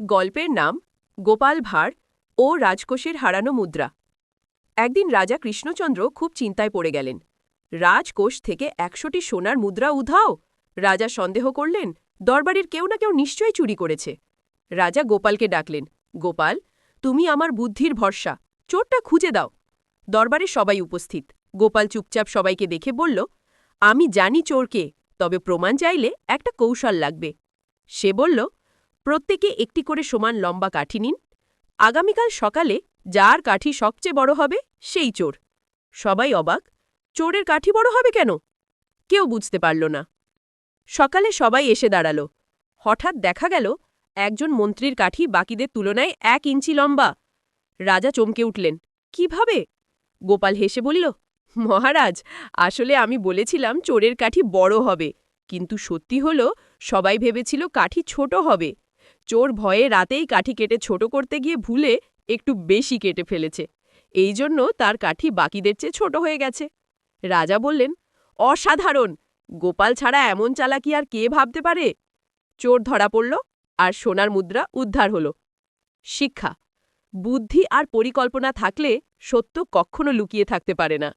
গল্পের নাম গোপাল ভাঁড় ও রাজকোষের হারানো মুদ্রা। একদিন রাজা কৃষ্ণচন্দ্র খুব চিন্তায় পড়ে গেলেন। রাজকোষ থেকে একশোটি সোনার মুদ্রা উধাও! রাজা সন্দেহ করলেন, দরবারের কেউ না কেউ নিশ্চয়ই চুরি করেছে। রাজা গোপালকে ডাকলেন, গোপাল, তুমি আমার বুদ্ধির ভরসা, চোরটা খুঁজে দাও। দরবারে সবাই উপস্থিত। গোপাল চুপচাপ সবাইকে দেখে বলল, আমি জানি চোরকে তবে প্রমাণ চাইলে একটা কৌশল লাগবে। সে বলল প্রত্যেকে একটি করে সমান লম্বা কাঠি নিন। আগামীকাল সকালে যার কাঠি সবচেয়ে বড় হবে, সেই চোর। সবাই অবাক, চোরের কাঠি বড় হবে কেন? কেউ বুঝতে পারল না। সকালে সবাই এসে দাঁড়াল। হঠাৎ দেখা গেল, একজন মন্ত্রীর কাঠি বাকিদের তুলনায় এক ইঞ্চি লম্বা। রাজা চমকে উঠলেন, কীভাবে? গোপাল হেসে বলল, মহারাজ, আসলে আমি বলেছিলাম চোরের কাঠি বড় হবে, কিন্তু সত্যি হল সবাই ভেবেছিল কাঠি ছোট হবে। চোর ভয়ে রাতেই কাঠি কেটে ছোট করতে গিয়ে ভুলে একটু বেশি কেটে ফেলেছে। এই জন্য তার কাঠি বাকিদের চেয়ে ছোট হয়ে গেছে। রাজা বললেন, অসাধারণ! গোপাল ছাড়া এমন চালাকি আর কে ভাবতে পারে? চোর ধরা পড়ল আর সোনার মুদ্রা উদ্ধার হল। শিক্ষা, বুদ্ধি আর পরিকল্পনা থাকলে সত্য কখনো লুকিয়ে থাকতে পারে না।